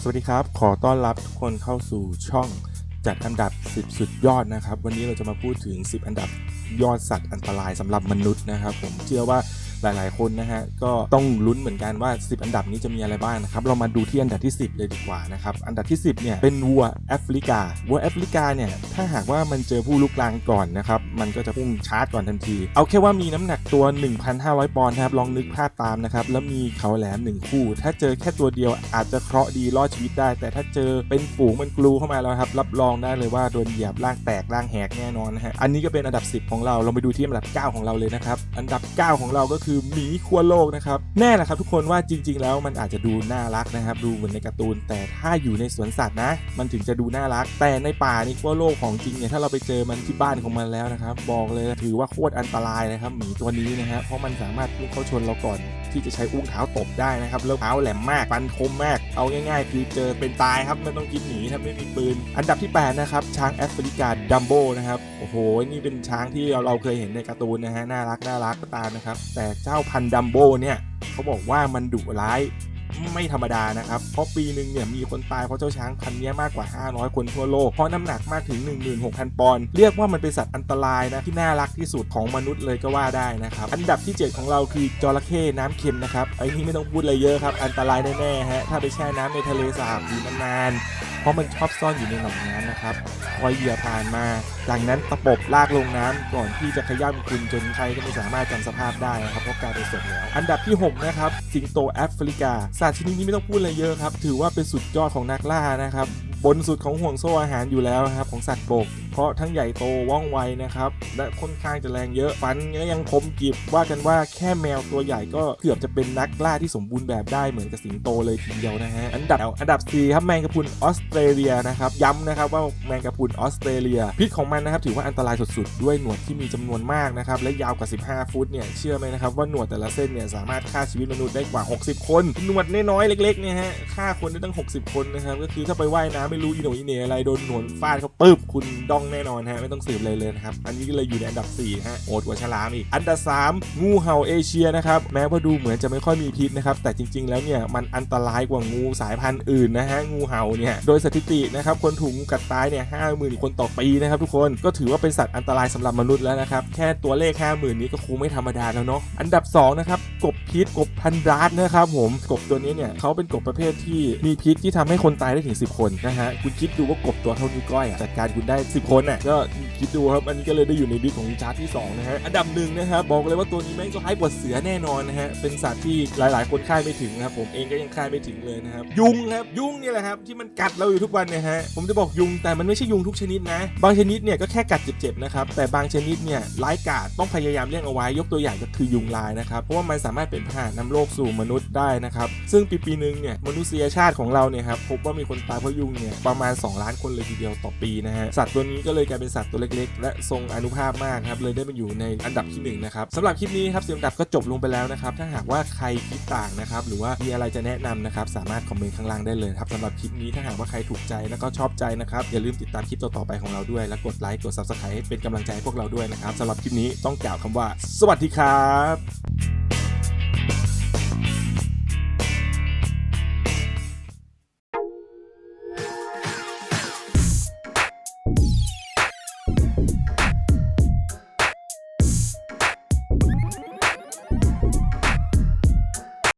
สวัสดีครับ ขอต้อนรับทุกคนเข้าสู่ช่องจัดอันดับ 10 สุดยอดนะครับ วันนี้เราจะมาพูดถึง 10 อันดับยอดสัตว์อันตรายสำหรับมนุษย์นะครับ ผมเชื่อว่า หลายๆคนนะฮะก็ต้องลุ้นเหมือนกันว่า 10 อันดับนี้จะมีอะไรบ้างนะครับเรามาดูที่อันดับที่ 10 เลยดีกว่านะครับอันดับที่ 10เนี่ยเป็นวัวแอฟริกาวัวแอฟริกาเนี่ยถ้าหากว่ามันเจอผู้ลุกลานก่อนนะครับมันก็จะพุ่งชาร์จก่อนทันที เอาแค่ว่ามีน้ำหนักตัว 1,500 ปอนด์นะครับลองนึกภาพตามนะครับแล้วมีเขาแหลม1คู่ ถ้าเจอแค่ตัวเดียวอาจจะเคราะห์ดีรอดชีวิตได้ แต่ถ้าเจอเป็นฝูงมันกลูเข้ามาแล้วครับรับรองได้เลยว่าโดนเหยียบร่างแตกร่างแหกแน่นอนนะฮะอันนี้ก็เป็นอันดับ 10 ของเราเราไปดูที่อันดับ 9 ของเราเลยนะครับอันดับ 9 ของเราก็คือหมีขั้วโลกนะครับแน่แหละครับทุกคนว่าจริง ๆ แล้วมันอาจจะดูน่ารักนะครับ ดูเหมือนในการ์ตูน แต่ถ้าอยู่ในสวนสัตว์นะ มันถึงจะดูน่ารัก แต่ในป่านี่ขั้วโลกของจริงเนี่ยถ้าเราไปเจอมันที่บ้านของมันแล้วนะครับ บอกเลยถือว่าโคตรอันตรายนะครับหมีตัวนี้นะฮะเพราะมันสามารถพุ่งเข้าชนเราก่อน ที่จะใช้อุ้งเท้าตบได้นะครับแล้วเท้าแหลมมากฟันคมมาก เอาง่ายๆ คือเจอเป็นตายครับไม่ต้องคิดหนีถ้าไม่มีปืน อันดับที่ 8 นะครับ ช้างแอฟริกาดัมโบนะครับโอ้โห นี่เป็นช้างที่เราเราเคยเห็นในการ์ตูนนะฮะน่ารักน่ารักก็ตามนะครับแต่เจ้าพันดัมโบเนี่ยเขาบอกว่ามันดุร้าย ไม่ธรรมดานะครับ เพราะปีหนึ่งเนี่ยมีคนตายเพราะเจ้าช้างพันนี้มากกว่า 500 คนทั่วโลก เพราะน้ำหนักมากถึง 16,000 ปอนด์ เรียกว่ามันเป็นสัตว์อันตรายนะ ที่น่ารักที่สุดของมนุษย์เลยก็ว่าได้นะครับ อันดับที่ 7 ของเราคือจระเข้น้ำเค็มนะครับ ไอ้นี่ไม่ต้องพูดอะไรเยอะครับ อันตรายแน่ๆฮะ ถ้าไปแช่น้ำในทะเลสาบอยู่นานๆ เพราะมันชอบซ่อนอยู่ในหนองน้ำนะครับ คอยเหยื่อผ่านมา จากนั้นตะปบลากลงน้ำก่อนที่จะขย้ำคุณจนใครก็ไม่สามารถจำสภาพได้นะครับเพราะกลายเป็นศพแล้ว อันดับที่ 6 นะครับ สิงโตแอฟริกาสัตว์ชนิดนี้ไม่ต้องพูดอะไรเยอะครับ ถือว่าเป็นสุดยอดของนักล่านะครับ บนสุดของห่วงโซ่อาหารอยู่แล้วครับของสัตว์บก เพราะทั้งใหญ่โตว่องไวนะครับ และค่อนข้างจะแรงเยอะฟันก็ยังคมกริบว่ากันว่าแค่แมวตัวใหญ่ก็เกือบจะเป็นนักล่าที่สมบูรณ์แบบได้เหมือนกับสิงโตเลยทีเดียวนะฮะอันดับอันดับ4ครับแมงกะพรุนออสเตรเลียนะครับย้ำนะครับว่าแมงกะพรุนออสเตรเลีย พิษของมันนะครับถือว่าอันตรายสุดๆ ด้วยหนวดที่มีจำนวนมากนะครับและยาวกว่า 15 ฟุตเนี่ยเชื่อไหมนะครับว่าหนวดแต่ละเส้นเนี่ยสามารถฆ่าชีวิตมนุษย์ได้กว่า 60 คนหนวดน้อยๆเล็กๆเนี่ยฮะฆ่าคนได้ตั้ง 60 คนนะครับก็คือถ้าไปว่ายน้ำไม่รู้อีโหนอีเหนอะไรโดนหนวดฟาดเขาปึ๊บคุณดองแน่นอนฮะไม่ต้องสืบเลยเลยนะครับ อันนี้ก็เลยอยู่ในอันดับ4ฮะโอดกว่าฉลามอีก อันดับ 3 งูเห่าเอเชียนะครับแม้ว่าดูเหมือนจะไม่ค่อยมีพิษนะครับแต่จริง ๆ แล้วเนี่ยมันอันตรายกว่างูสายพันธุ์อื่นนะฮะงูเห่าเนี่ยโดยสถิตินะครับคนถูกงูกัดตายเนี่ยห้าหมื่นคนต่อปีนะครับทุกคนก็ถือว่าเป็นสัตว์อันตรายสำหรับมนุษย์แล้วนะครับแค่ตัวเลข5 0,000นี้ก็คงไม่ธรรมดาแล้วเนาะอันดับ2นะครับกบพิษกบพันดาร์ดนะครับผมกบตัวนี้เนี่ยเขาเป็นกบประเภทที่มีพิษที่ทำให้คนตายได้ถึง 10 คนนะฮะคุณคิดดูว่ากบตัวเท่านิ้วก้อยจัดการคุณได้ 10 คนน่ะก็คิดดูครับอันนี้ก็เลยได้อยู่ในลิสของชาร์ตที่สองนะฮะอันดับหนึ่งนะครับบอกเลยว่าตัวนี้แม่งก็คล้ายกว่าเสือแน่นอนนะฮะเป็นสัตว์ที่หลาย ๆ คนคาดไม่ถึงนะครับผมเองก็ยังคาดไม่ถึงเลยนะครับยุงครับยุงนี่แหละครับที่มันกัดเราอยู่ทุกวันเนี่ยฮะผมจะบอกยุงแต่มันไม่ใช่ยุงทุกชนิดนะบางชนิดเนี่ยก็แค่กัดเจ็บๆนะครับแต่บางชนิดเนี่ยร้ายกาจต้องพยายามเลี่ยงเอาไว้ยกตัวอย่างก็คือยุงลายนะครับเพราะว่ามันสามารถเป็นพาหะนำโรคสู่มนุษย์ได้นะครับซึ่งปีปีๆหนึงเนี่ยมนุษยชาติของเราเนี่ยครับพบว่ามีคนตายเพราะยุงเนี่ยประมาณ 2 ล้านคนเลยทีเดียวต่อปีนะฮะสัตว์ตัวนี้ก็เลยกลายเป็นสัตว์ตัวเล็ก ๆ และทรงอนุภาพมากครับเลยได้มาอยู่ในอันดับที่หนึ่งนะครับสำหรับคลิปนี้ครับเสียงดับก็จบลงไปแล้วนะครับถ้าหากว่าใครคิดต่างนะครับหรือว่ามีอะไรจะแนะนำนะครับสามารถคอมเมนต์ข้างล่างได้เลยครับสำหรับคลิปนี้ถ้าหากว่าใครถูกใจแล้วก็ชอบใจนะครับอย่าลืมติดตามคลิปต่อๆไปของเราด้วย และกดไลค์กด subscribe ให้เป็นกำลังใจให้พวกเราด้วยนะครับสำหรับคลิปนี้ต้องกล่าวคำว่า สวัสดีครับ